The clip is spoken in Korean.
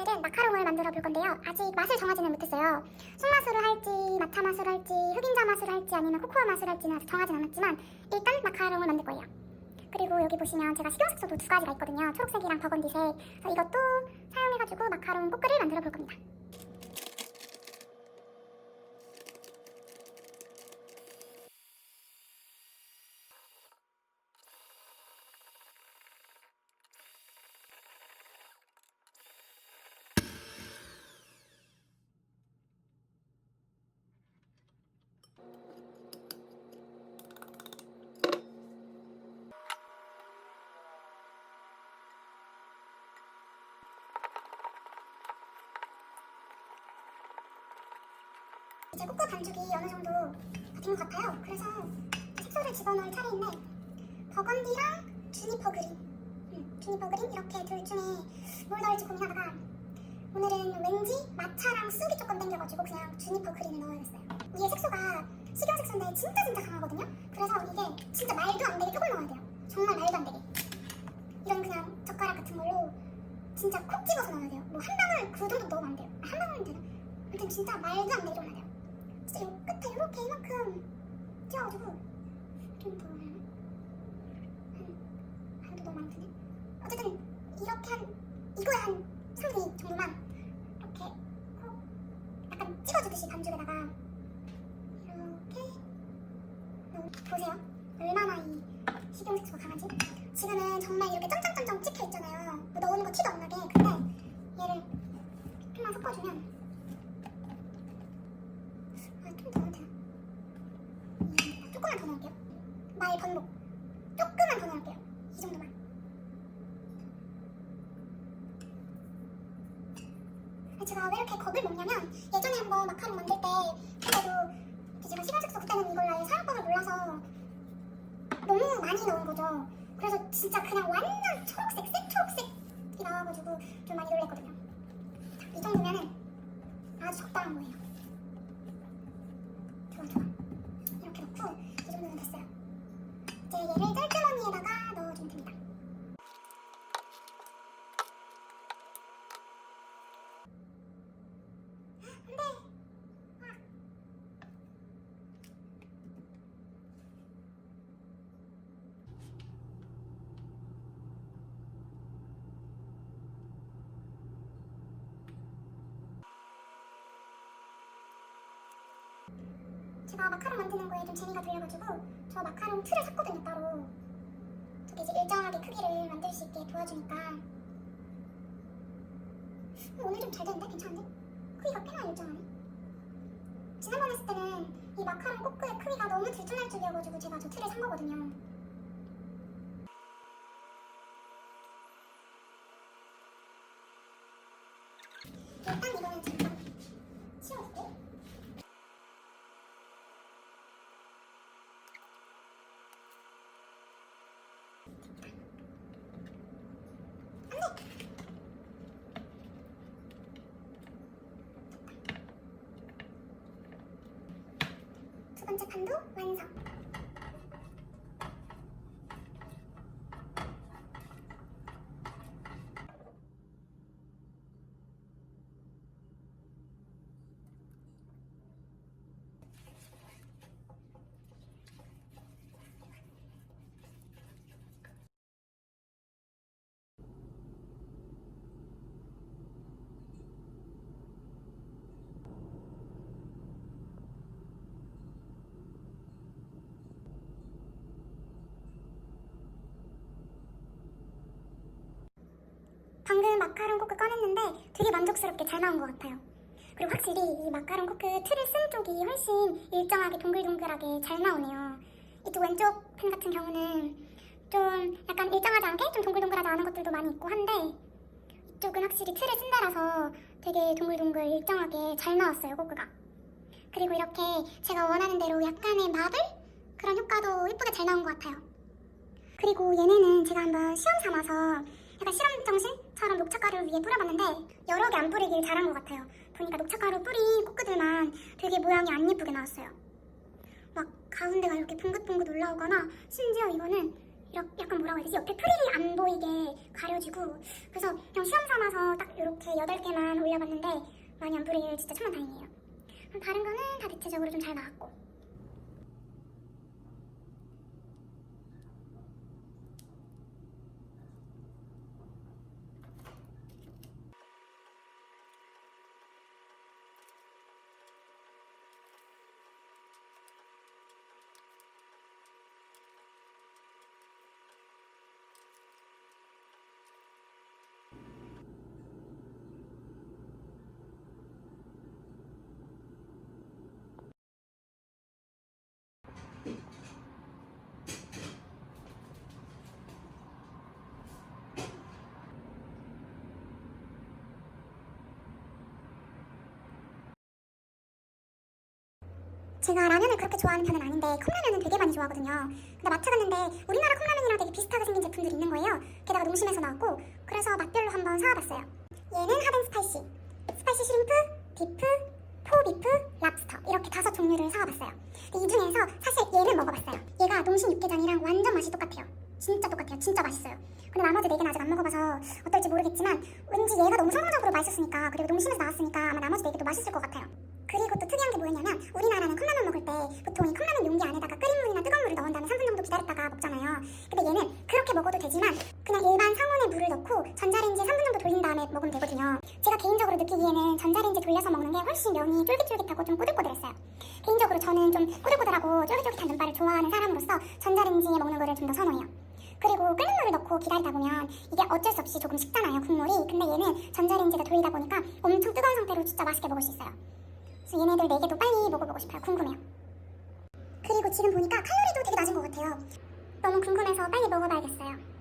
오늘은 마카롱을 만들어 볼 건데요. 아직 맛을 정하지는 못했어요. 술맛으로 할지, 마차 맛으로 할지, 흑임자 맛으로 할지 아니면 코코아 맛으로 할지는 아직 정하진 않았지만 일단 마카롱을 만들 거예요. 그리고 여기 보시면 제가 식용색소도 두 가지가 있거든요. 초록색이랑 버건디색. 그래서 이것도 사용해가지고 마카롱 꼬끄를 만들어 볼 겁니다. 제 코코 반죽이 어느 정도 된 것 같아요. 그래서 색소를 집어넣을 차례인데 버건디랑 주니퍼 그린, 음, 주니퍼 그린 이렇게 둘 중에 뭘 넣을지 고민하다가 오늘은 왠지 마차랑 쑥이 조금 땡겨가지고 그냥 주니퍼 그린을 넣어야겠어요. 위에 색소가 식용 색소인데 진짜 진짜 강하거든요. 그래서 이게 진짜 말도 안 되게 조금 넣어야 돼요. 정말 말도 안 되게. 이런 그냥 젓가락 같은 걸로 진짜 콕 집어서 넣어야 돼요. 뭐 한 방울 그 정도 넣으면 안 돼요. 아, 한 방울은 되나? 아무튼 진짜 말도 안 되게 올라야 돼요. 진짜 요 끝에 이렇게 이만큼 튀어가지고 좀더 한도 너무 많던데? 어쨌든 이렇게 한 이거에 한 3분의 2 정도만 이렇게 콕 약간 찍어주듯이 반죽에다가 이렇게 넣 보세요 얼마나 이 식용색소가 강한지 지금은 정말 이렇게 점점점점 찍혀 있잖아요 뭐 넣는 거 티도 안 나게 근데 얘를 좀만 섞어주면 아, 좀 더 넣어도 돼요. 음, 조금만 더 넣을게요. 말 번복. 조금만 더 넣을게요. 이 정도만. 아, 제가 왜 이렇게 겁을 먹냐면 예전에 한번 마카롱 만들 때 그때도 제가 식용색소 그때는 이걸 아예 사용법을 몰라서 너무 많이 넣은 거죠. 그래서 진짜 그냥 완전 초록색, 색초록색이 나와가지고 좀 많이 놀랬거든요. 자, 이 정도면은 아주 적당한 거예요. 좋아 좋아 이제 얘를 짤주머니에다가 넣어주면 됩니다 안돼 제가 마카롱 만드는 거에 좀 재미가 들려가지고 저 마카롱 틀을 샀거든요 따로 저게 이제 일정하게 크기를 만들 수 있게 도와주니까 어, 오늘 좀잘 되는데? 괜찮은데? 크기가 꽤나 일정하네 지난번에 했을 때는 이 마카롱 꼬끄의 크기가 너무 들쭉날쭉이어가지고 제가 저 틀을 산 거거든요 일단 이거는 잠깐 치워주고 두 번째 판도 완성. 방금 마카롱 코크 꺼냈는데 되게 만족스럽게 잘 나온 것 같아요. 그리고 확실히 이 마카롱 코크 틀을 쓴 쪽이 훨씬 일정하게 동글동글하게 잘 나오네요. 이쪽 왼쪽 펜 같은 경우는 좀 약간 일정하지 않게 좀 동글동글하지 않은 것들도 많이 있고 한데 이쪽은 확실히 틀을 쓴 데라서 되게 동글동글 일정하게 잘 나왔어요, 코크가. 그리고 이렇게 제가 원하는 대로 약간의 마블? 그런 효과도 예쁘게 잘 나온 것 같아요. 그리고 얘네는 제가 한번 시험 삼아서 약간 실험 정신처럼 녹차 가루 위에 뿌려봤는데 여러 개 안 뿌리길 잘한 것 같아요. 보니까 녹차 가루 뿌린 코크들만 되게 모양이 안 예쁘게 나왔어요. 막 가운데가 이렇게 붕긋붕긋 올라오거나 심지어 이거는 약간 뭐라고 해야 되지? 옆에 프릴이 안 보이게 가려지고 그래서 그냥 시험 삼아서 딱 이렇게 8개만 올려봤는데 많이 안 뿌릴 진짜 천만 다행이에요. 다른 거는 다 대체적으로 좀 잘 나왔고 제가 라면을 그렇게 좋아하는 편은 아닌데 컵라면은 되게 많이 좋아하거든요. 근데 마트 갔는데 우리나라 컵라면이랑 되게 비슷하게 생긴 제품들이 있는 거예요. 게다가 농심에서 나왔고 그래서 맛별로 한번 사와봤어요. 얘는 하덴 스파이시, 그렇게 먹어도 되지만 그냥 일반 상온에 물을 넣고 전자레인지에 3분 정도 돌린 다음에 먹으면 되거든요. 제가 개인적으로 느끼기에는 전자레인지 돌려서 먹는 게 훨씬 면이 쫄깃쫄깃하고 좀 꼬들꼬들했어요. 개인적으로 저는 좀 꼬들꼬들하고 쫄깃쫄깃한 면발을 좋아하는 사람으로서 전자레인지에 먹는 거를 좀 더 선호해요. 그리고 끓는 물을 넣고 기다리다 보면 이게 어쩔 수 없이 조금 식잖아요 국물이 근데 얘는 전자레인지에 돌리다 보니까 엄청 뜨거운 상태로 진짜 맛있게 먹을 수 있어요 그래서 얘네들 4개도 빨리 먹어보고 싶어요. 궁금해요. 그리고 지금 보니까 칼로리도 되게 낮은 것 같아요. 너무 궁금해서 빨리 먹어봐야겠어요.